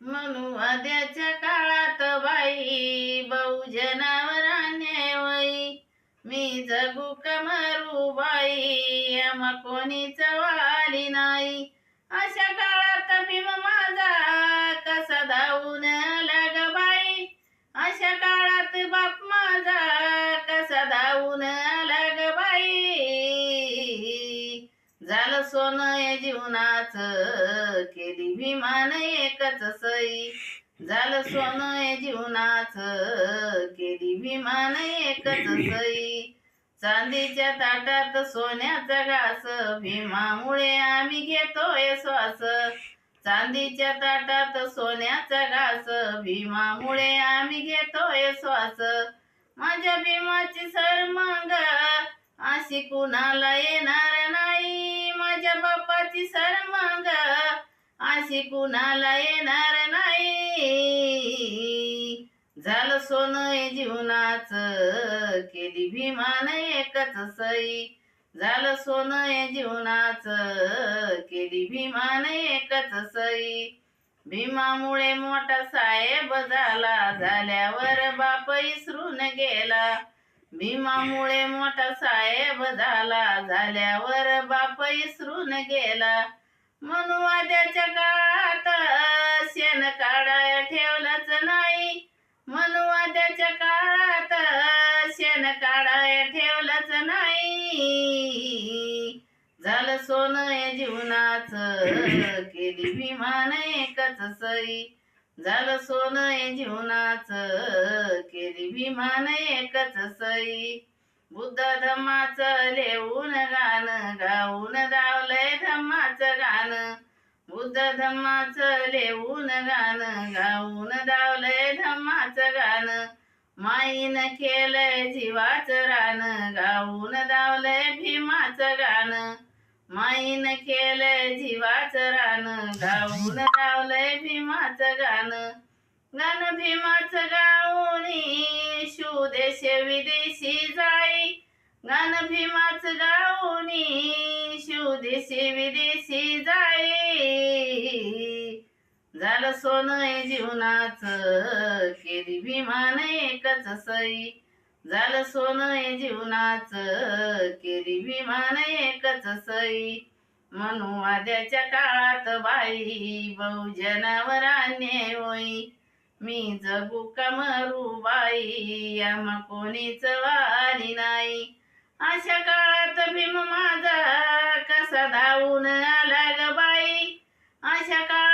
म्हणू आद्याच्या काळात बाई बहुजनावर अन्याय वई. मी जगू का मरू बाई आम्हा कोणीच वाली नाही. अशा काळात भीम जीवनाच केली विमान एकच सई. झालं सोनं जीवनाच केली विमान एकच सई. चांदीच्या ताटात सोन्याचा घास भीमामुळे आम्ही घेतोय श्वास. चांदीच्या ताटात सोन्याचा घास भीमामुळे आम्ही घेतोय श्वास. माझ्या भीमाची सरमंग अशी कुणाला येणार नाही. माझ्या बाप बापाची मग अशी कुणाला येणार नाही. झालं सोनं जीवनाच. केली भीमान एकच सई. झालं सोनं जीवनाच. केली भीमान एकच सई. भीमामुळे मोठा साहेब झाला. झाल्यावर बाप इसरून गेला. भीमामुळे मोठा साहेब झाला. झाल्यावर बाप इसरून गेला. मनुवाद्याच्या काळात शेण काढाय ठेवलाच नाही. मनुवाद्याच्या काळात शेण काढाय ठेवलाच नाही. झालं सोनं जीवनाच. केली भीमान एकच सई. झालं सोन या जीवनाच केली भीमान एकच सई. बुद्ध धम्माच लेऊन गाण गाऊन दावलंय धम्माचं गाण. बुद्ध धम्माचं लेऊन गाण गाऊन दावलंय धम्माचं गाण. माईन केलंय जीवाचं रान गाऊन दावलंय भीमाचं गाणं. माईन केलंय जीवाचं रान गाऊन दावलंय भीमाचं गाण. गाणं भीमाचं गाऊनी शिवदेश विदेशी जाई. गाणं भीमाचं गाऊनी शिवदेशी विदेशी जाई. झालं सोनं हे जीवनाच केली भीमान एकच सई. झालं सोनं हे जीवनाच केली विमान एकच सई. म्हणू आद्याच्या काळात बाई बहुजनावर अन्याय होई. मी जगू का मरू बाई आम्हा कोणीच वाली नाही. अशा काळात भीम माझा कसा धावून आला ग बाई? अशा काळात